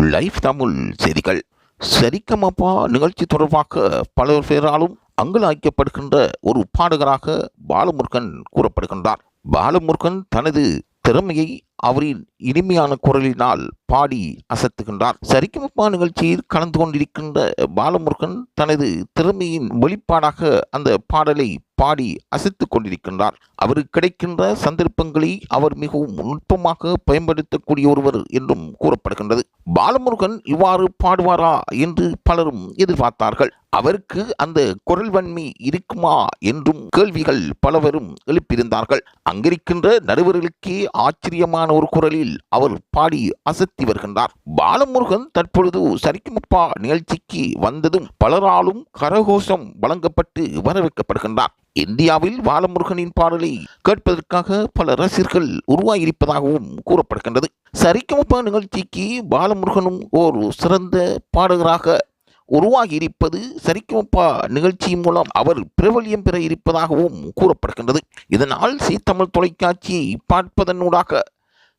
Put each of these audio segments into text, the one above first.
Life Tamil செய்திகள். சரிக்கமப்பா நிகழ்ச்சி தொடர்பாக பல பேராலும் அங்கலாய்க்கப்படுகின்ற ஒரு பாடகராக பாலமுருகன் கூறப்படுகின்றார். பாலமுருகன் தனது திறமையை அவரின் இனிமையான குரலினால் பாடி அசத்துகின்றார். சரிக்குமப்பா நிகழ்ச்சியில் கலந்து கொண்டிருக்கின்ற பாலமுருகன் தனது திறமையின் வெளிப்பாடாக அந்த பாடலை பாடி அசைத்துக் கொண்டிருக்கின்றார். அவருக்கு கிடைக்கின்ற சந்தர்ப்பங்களை அவர் மிகவும் நுட்பமாக பயன்படுத்தக்கூடிய ஒருவர் என்றும் கூறப்படுகின்றது. பாலமுருகன் இவ்வாறு பாடுவாரா என்று பலரும் எதிர்பார்த்தார்கள். அவருக்கு அந்த குரல் வன்மை இருக்குமா என்றும் கேள்விகள் பலவரும் எழுப்பியிருந்தார்கள். அங்கிருக்கின்ற நடுவர்களுக்கே ஆச்சரியமான ஒரு குரலில் அவர் பாடி அசத்தி வருகின்றார். பாலமுருகன் தற்பொழுது சரிக்குமப்பா நிகழ்ச்சிக்கு வந்ததும் பலராலும் கரகோஷம் வழங்கப்பட்டு வரவேற்கப்படுகின்றார். இந்தியாவில் பாலமுருகனின் பாடலை கேட்பதற்காக பல ரசிகர்கள் உருவாகியிருப்பதாகவும் கூறப்படுகின்றது. சரிக்குமப்பா நிகழ்ச்சிக்கு பாலமுருகனும் ஒரு சிறந்த பாடகராக உருவாகி இருப்பது சரிக்குமப்பா நிகழ்ச்சி மூலம் அவர் பிரபலியம் பெற இருப்பதாகவும் கூறப்படுகின்றது. இதனால் சீ தமிழ் தொலைக்காட்சியை பார்ப்பதனூடாக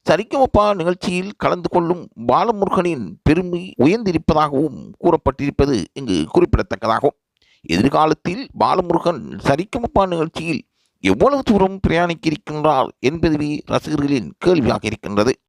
சரிக்குமப்பா நிகழ்ச்சியில் கலந்து கொள்ளும் பாலமுருகனின் பெருமை உயர்ந்திருப்பதாகவும் கூறப்பட்டிருப்பது இங்கு குறிப்பிடத்தக்கதாகும். எதிர்காலத்தில் பாலமுருகன் சரிக்குமப்பா நிகழ்ச்சியில் எவ்வளவு தூரம் பிரயாணிக்க இருக்கின்றார் என்பதுவே ரசிகர்களின் கேள்வியாக இருக்கின்றது.